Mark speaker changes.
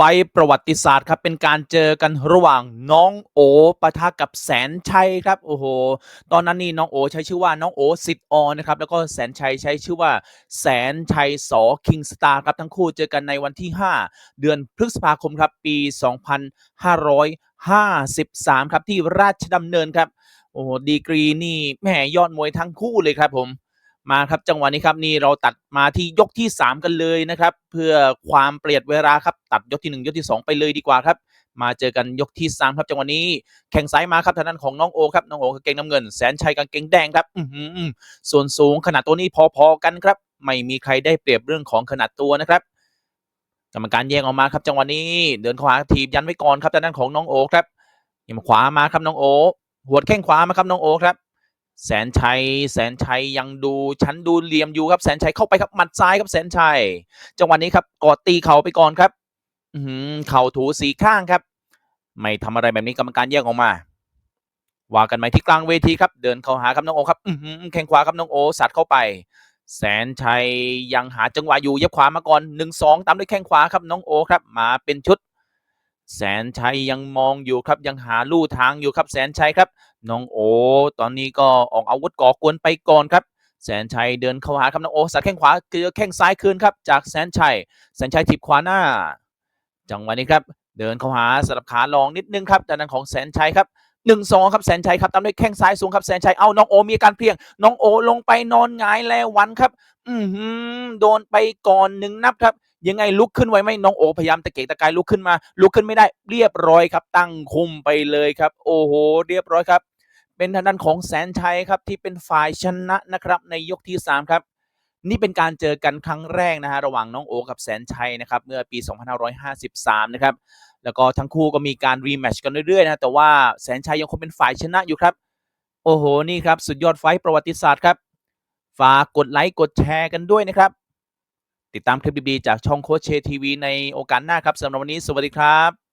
Speaker 1: ไฟประวัติศาสตร์ครับเป็นการเจอกันระหว่างน้องโอปะทะกับแสนชัยครับโอ้โหตอนนั้นนี่น้องโอใช้ชื่อว่าน้องโอสิทธิ์ออนนะครับแล้วก็แสนชัยใช้ชื่อว่า แสนชัยสอคิงสตาร์ครับทั้งคู่เจอกันในวันที่ 5 เดือนพฤษภาคมครับปี 2553 ครับที่ราชดำเนินครับโอ้โหดีกรีนี่แหมยอดมวยทั้งคู่เลยครับผม มาครับจังหวะนี้ครับนี่เราตัดมาที่ยกที่ 3 กันเลยนะครับ เพื่อความเปรียดเวลาครับตัดยกที่ 1 ยกที่ 2 ไปเลยดีกว่าครับ มาเจอกันยกที่ 3 ครับจังหวะนี้ แข่งซ้ายมาครับทางด้านของน้องโอครับน้องโอกางเกงน้ำเงิน แสนชัยกางเกงแดงครับอื้อหือส่วนสูงขนาดตัวนี้พอๆกันครับ ไม่มีใครได้เปรียบเรื่องของขนาดตัวนะครับกรรมการแยกออกมาครับจังหวะนี้ เดินขวาทีบยันไว้ก่อนครับทางด้านของน้องโอครับยังมขวามาครับน้องโอหัวดแข้งขวามาครับน้องโอครับ แสนชัย แสนชัยยังดูชั้นดูเหลี่ยมอยู่ครับ แสนชัยเข้าไปครับหมัดซ้ายครับแสนชัย จังหวะนี้ครับกอดตีเข่าไปก่อนครับอือหือเข่าถูสีข้างครับ ไม่ทำอะไรแบบนี้กรรมการแยกออกมา ว่ากันไหมที่กลางเวทีครับ เดินเข้าหาครับน้องโอครับอือหือแข้งขวาครับน้องโอสัดเข้าไป แสนชัยยังหาจังหวะอยู่เย็บขวามาก่อนหนึ่งสองตามด้วยแข้งขวาครับน้องโอครับ มาเป็นชุด แสนชัยยังมองอยู่ครับยังหาลู่ทางอยู่ครับแสนชัยครับน้องโอ ตอนนี้ก็ออกอาวุธก่อกวนไปก่อนครับ แสนชัยเดินเข้าหาครับน้องโอสัดแข้งขวาเจอแข้งซ้ายคืนครับจากแสนชัยแสนชัยถีบขวาหน้า จังหวะนี้ครับ เดินเข้าหาสลับขาลองนิดนึงครับจากนั้นของแสนชัยครับหนึ่งสองครับแสนชัยครับตามด้วยแข้งซ้ายสูงครับแสนชัยเอาน้องโอมีการเพียงน้องโอลงไปนอนหงายแล้ววันครับ อือหือโดนไปก่อนหนึ่งนับครับ ยังไงลุกขึ้นไว้ไหมน้องโอพยายามตะเกียกตะกายลุกขึ้นมา ลุกขึ้นไม่ได้เรียบร้อยครับ ตั้งคุมไปเลยครับ โอ้โห เรียบร้อยครับ เป็นทางด้านของแสนชัยครับที่เป็นฝ่ายชนะนะครับในยกที่ 3 ครับนี่เป็นการเจอกันครั้งแรกนะฮะระหว่างน้องโอกับแสนชัยนะครับเมื่อปี 2553 นะครับแล้วก็ทั้งคู่ก็มีการรีแมตช์กันเรื่อยๆนะแต่ว่าแสนชัยยังคงเป็นฝ่ายชนะอยู่ครับ โอ้โหนี่ครับ สุดยอดไฟประวัติศาสตร์ครับฝากกดไลค์กดแชร์กันด้วยนะครับ ติดตามคลิปดีๆ จากช่องโคชเชทีวีในโอกาสหน้าครับสำหรับวันนี้สวัสดีครับ